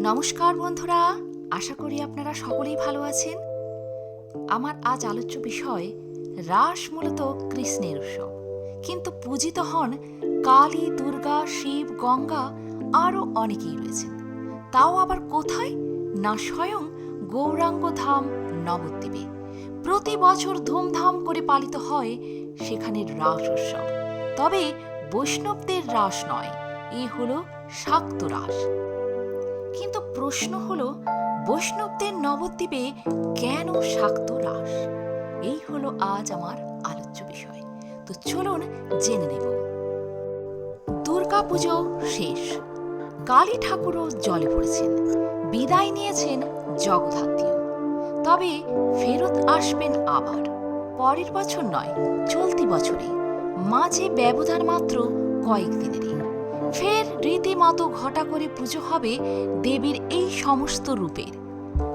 নমস্কার বন্ধুরা, আশা করি আপনারা সকলেই ভালো আছেন। আমার আজ আলোচ্য বিষয়, রাস মূলত কৃষ্ণের উৎসব। কিন্তু পূজিত হন কালী, দুর্গা, শিব, গঙ্গা আরও অনেকেই রয়েছেন। তাও আবার কোথায়? না স্বয়ং গৌরাঙ্গ ধাম নবদ্বীপে। প্রতি বছর ধুমধাম করে পালিত হয় সেখানের রাস উৎসব। তবে বৈষ্ণবদের রাস নয়, এ হল শাক্ত রাস। কিন্তু প্রশ্ন হলো, বৈষ্ণবদের নবদ্বীপে কেন শাক্ত রাস? এই হলো আজ আমার আলোচ্য বিষয়। তো চলুন জেনে নেব। দুর্গাপুজো শেষ। কালী ঠাকুরও জলে পড়েছেন। বিদায় নিয়েছেন জগদ্ধাত্রীও তবে ফেরত আসবেন আবার। পরের বছর নয়, চলতি বছরে। মাঝে ব্যবধান মাত্র কয়েকদিনেরই ফের রীতিমতো ঘটা করে পুজো হবে দেবীর এই সমস্ত রূপের।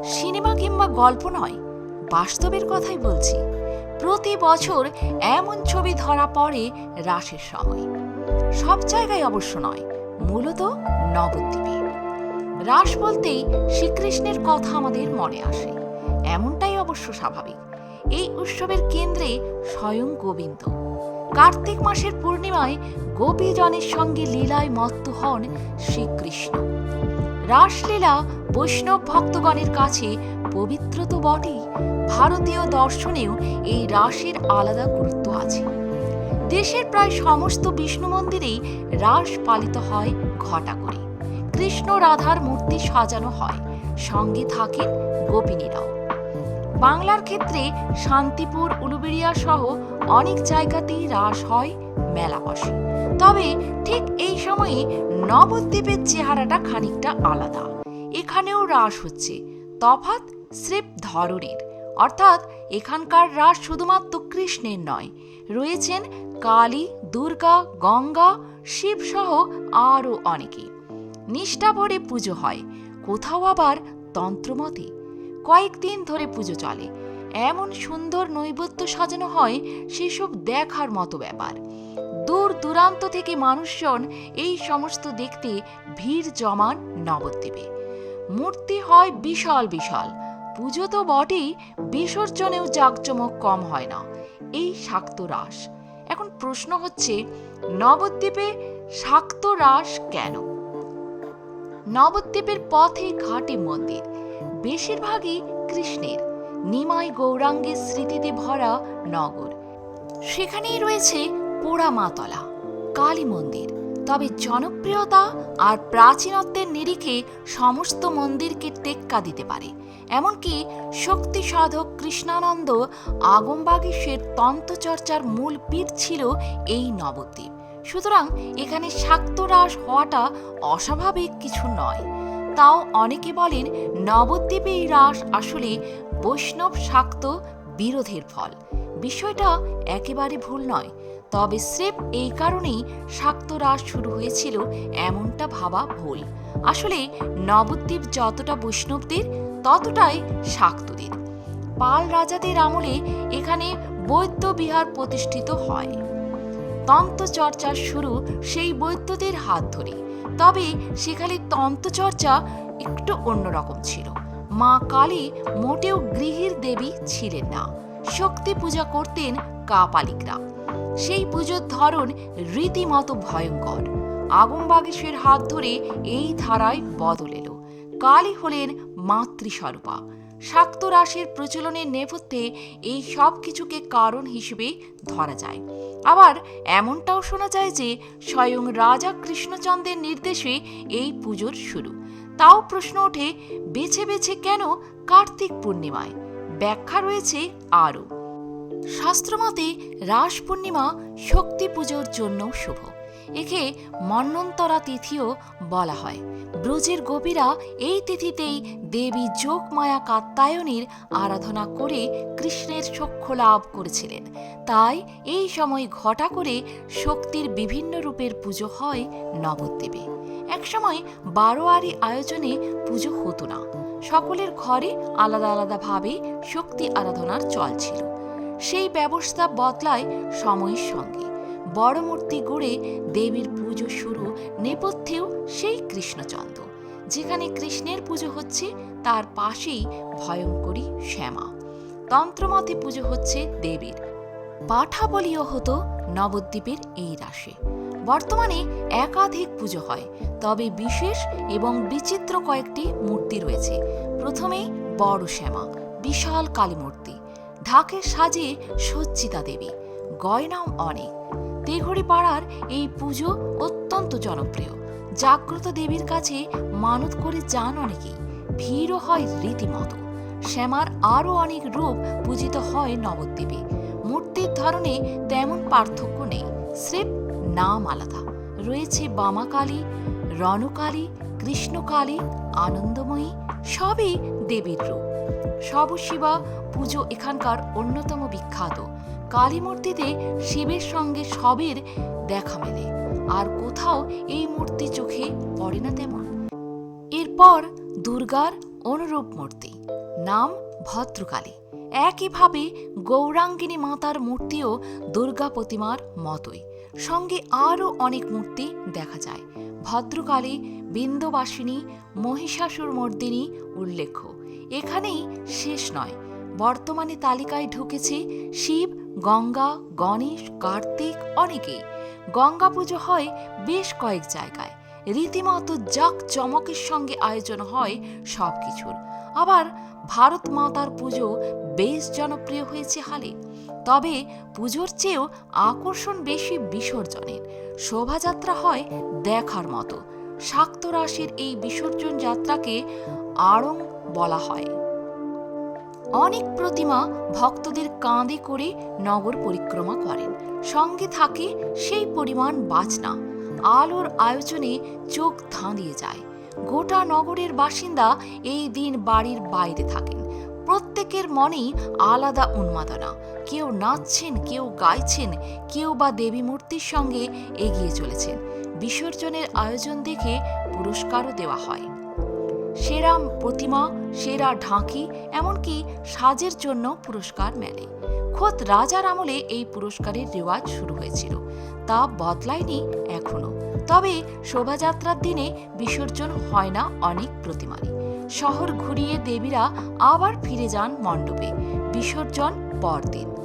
সিনেমা কিংবা গল্প নয়, বাস্তবের কথাই বলছি। প্রতি বছর এমন ছবি ধরা পড়ে রাসের সময়। সব জায়গায় অবশ্য নয়, মূলত নবদ্বীপে। রাস বলতেই শ্রীকৃষ্ণের কথা আমাদের মনে আসে, এমনটাই অবশ্য স্বাভাবিক। এই উৎসবের কেন্দ্রে স্বয়ং গোবিন্দ। কার্তিক মাসের পূর্ণিমায় গোপীজনের সঙ্গে লীলায় মত্ত হন শ্রীকৃষ্ণ। রাসলীলা বৈষ্ণব ভক্তগণের কাছে পবিত্র তো বটেই। ভারতীয় দর্শনেও এই রাসের আলাদা গুরুত্ব আছে। দেশের প্রায় সমস্ত বিষ্ণু মন্দিরেই রাস পালিত হয় ঘটা করে। কৃষ্ণ রাধার মূর্তি সাজানো হয়। সঙ্গে থাকেন গোপিনীরাও। বাংলার ক্ষেত্রে শান্তিপুর, উলুবেড়িয়া সহ অনেক জায়গাতেই রাস হয় মেলা বসে তবে ঠিক এই সময়ে নবদ্বীপের চেহারাটা খানিকটা আলাদা। এখানেও রাস হচ্ছে। তফাৎ স্রেফ ধরনের অর্থাৎ এখানকার রাস শুধুমাত্র কৃষ্ণের নয়, রয়েছেন কালী, দুর্গা, গঙ্গা, শিব সহ আরও অনেকে। নিষ্ঠা ভরে পুজো হয়। কোথাও আবার তন্ত্রমতে। কয়েকদিন ধরে পুজো চলে। এমন সুন্দর নৈবেদ্য সাজানো হয় সেসব দেখার মতো ব্যাপার। দূর দূরান্ত থেকে মানুষজন এই সমস্ত দেখতে ভিড় জমান নবদ্বীপে। মূর্তি হয় বিশাল বিশাল। পুজো তো বটেই, বিসর্জনেও জাঁকজমক কম হয় না। এই শাক্ত রাস। এখন প্রশ্ন হচ্ছে, নবদ্বীপে শাক্ত রাস কেন? নবদ্বীপের পথে ঘাটে মন্দির। বেশিরভাগই কৃষ্ণের। নিমাই গৌরাঙ্গের স্মৃতিতে ভরা নগর। সেখানেই রয়েছে পোড়ামাতলা, কালী মন্দির। তবে জনপ্রিয়তা আর প্রাচীনত্বের নিরিখে সমস্ত মন্দিরকে টেক্কা দিতে পারে। এমনকি শক্তি সাধক কৃষ্ণানন্দ আগমবাগীশের তন্ত্রচর্চার মূল পীঠ ছিল এই নবদ্বীপ। সুতরাং এখানে শাক্তরাস হওয়াটা অস্বাভাবিক কিছু নয়। তাও অনেকে বলেন নবদ্বীপে এই রাস আসলে বৈষ্ণব শাক্ত বিরোধের ফল। বিষয়টা একেবারে ভুল নয়। তবে স্রেফ এই কারণেই শাক্ত রাস শুরু হয়েছিল এমনটা ভাবা ভুল। আসলে নবদ্বীপ যতটা বৈষ্ণবদের, ততটাই শাক্তদের। পাল রাজাদের আমলে এখানে বৈদ্য বিহার প্রতিষ্ঠিত হয়। তন্ত্রচর্চা শুরু সেই বৈদ্যদের হাত ধরে তবে সেখানে তন্ত্রচর্চা একটু অন্যরকম ছিল। মা কালী মোটেও গৃহীর দেবী ছিলেন না। শক্তি পূজা করতেন কাপালিকরা। সেই পুজোর ধরন রীতিমতো ভয়ঙ্কর। আগমবাগেশের হাত ধরে এই ধারায় বদল এলো। কালী হলেন মাতৃস্বরূপা। শাক্ত রাসের প্রচলনের নেপথ্যে এই সব কিছুকে কারণ হিসেবে ধরা যায়। আবার এমনটাও শোনা যায় যে, স্বয়ং রাজা কৃষ্ণচন্দ্রের নির্দেশে এই পুজোর শুরু। তাও প্রশ্ন ওঠে, বেছে বেছে কেন কার্তিক পূর্ণিমায়? ব্যাখ্যা রয়েছে আরও। শাস্ত্রমতে রাস পূর্ণিমা শক্তি পুজোর জন্য শুভ। একে মন্বন্তরা তিথিও বলা হয়। ব্রজের গোপীরা এই তিথিতেই দেবী যোগমায়া কাত্তায়নীর আরাধনা করে কৃষ্ণের চক্ষু লাভ করেছিলেন। তাই এই সময় ঘটা করে শক্তির বিভিন্ন রূপের পুজো হয় নবদ্বীপে। একসময় বারোয়ারি আয়োজনে পুজো হতো না। সকলের ঘরে আলাদা আলাদাভাবে শক্তি আরাধনার চল ছিল। সেই ব্যবস্থা বদলায় সময়ের সঙ্গে। বড় মূর্তি গড়ে দেবীর পুজো শুরু নেপথ্যেও সেই কৃষ্ণচন্দ্র। যেখানে কৃষ্ণের পুজো হচ্ছে, তার পাশেই ভয়ঙ্করী শ্যামা। তন্ত্রমতে পুজো হচ্ছে দেবীর। পাঠা বলিও হতো নবদ্বীপের এই রাশে। বর্তমানে একাধিক পুজো হয়, তবে বিশেষ এবং বিচিত্র কয়েকটি মূর্তি রয়েছে। প্রথমেই বড় শ্যামা, বিশাল কালী মূর্তি। ঢাকের সাজে সজ্জিতা দেবী, গয়নাও অনেক। তেঘড়ি পাড়ার এই পুজো অত্যন্ত জনপ্রিয়। জাগ্রত দেবীর কাছে মানত করে যান অনেকেই। ভিড়ও হয় রীতিমতো। শ্যামার আরও অনেক রূপ পূজিত হয় নবদ্বীপে। মূর্তির ধরনে তেমন পার্থক্য নেই, স্রেফ নাম আলাদা। রয়েছে বামাকালী, রণকালী, কৃষ্ণকালী, আনন্দময়ী, সবই দেবীর রূপ। শবশিবা পুজো এখানকার অন্যতম বিখ্যাত। কালী মূর্তিতে শিবের সঙ্গে সবের দেখা মেলে। আর কোথাও এই মূর্তি চোখে পড়ে না তেমন। এরপর দুর্গার অনুরূপ মূর্তি, নাম ভদ্রকালী। একইভাবে গৌরাঙ্গিনী মাতার মূর্তিও দুর্গা প্রতিমার মতোই। সঙ্গে আরও অনেক মূর্তি দেখা যায়। ভদ্রকালী, বিন্দবাসিনী, মহিষাসুর মর্দিনী উল্লেখ্য। এখানেই শেষ নয়। বর্তমানে তালিকায় ঢুকেছে শিব গঙ্গা, গণেশ, কার্তিক অনেকেই গঙ্গা পুজো হয় বেশ কয়েক জায়গায়। রীতিমতো জাক চমকের সঙ্গে আয়োজন হয় সব কিছুর আবার ভারত মাতার পুজো বেশ জনপ্রিয় হয়েছে হালে। তবে পুজোর চেয়েও আকর্ষণ বেশি বিসর্জনের। শোভাযাত্রা হয় দেখার মতো। শাক্ত রাশির এই বিসর্জন যাত্রাকে আড়ং বলা হয়। অনেক প্রতিমা ভক্তদের কাঁধে করে নগর পরিক্রমা করেন। সঙ্গে থাকে সেই পরিমাণ বাজনা। আলোর আয়োজনে চোখ ধাঁধিয়ে যায়। গোটা নগরের বাসিন্দা এই দিন বাড়ির বাইরে থাকেন। প্রত্যেকের মনেই আলাদা উন্মাদনা। কেউ নাচছেন, কেউ গাইছেন, কেউ বা দেবী মূর্তির সঙ্গে এগিয়ে চলেছেন। বিসর্জনের আয়োজন দেখে পুরস্কারও দেওয়া হয়। সেরা প্রতিমা, সেরা ঢাকি, এমনকি সাজের জন্য পুরস্কার মেলে। খোদ রাজার আমলে এই পুরস্কারের রেওয়াজ শুরু হয়েছিল। তা বদলায়নি এখনও। তবে শোভাযাত্রার দিনে বিসর্জন হয় না অনেক প্রতিমারই। শহর ঘুরিয়ে দেবীরা আবার ফিরে যান মণ্ডপে। বিসর্জন পরদিন।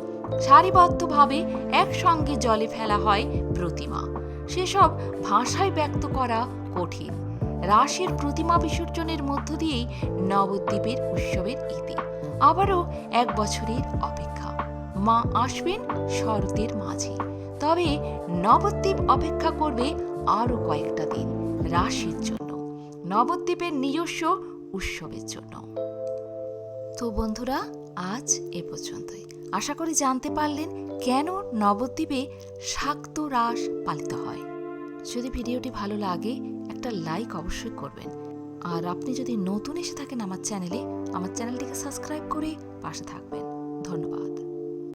সারিবদ্ধভাবে একসঙ্গে জলে ফেলা হয় প্রতিমা। সেসব ভাষায় ব্যক্ত করা কঠিন। রাসের প্রতিমা বিসর্জনের মধ্য দিয়েই নবদ্বীপের উৎসবের ইতি। আবারও এক বছরের অপেক্ষা। মা আসবেন শরতের মাঝে। তবে নবদ্বীপ অপেক্ষা করবে আরও কয়েকটা দিন রাশির জন্য। নবদ্বীপের নিজস্ব উৎসবের জন্য। তো বন্ধুরা, আজ এ পর্যন্তই। আশা করি জানতে পারলেন কেন নবদ্বীপে শাক্ত রাস পালিত হয়। যদি ভিডিওটি ভালো লাগে একটা লাইক অবশ্যই করবেন। আর আপনি যদি নতুন এসে থাকেন আমার চ্যানেলে, আমার চ্যানেলটিকে সাবস্ক্রাইব করে পাশে থাকবেন। ধন্যবাদ।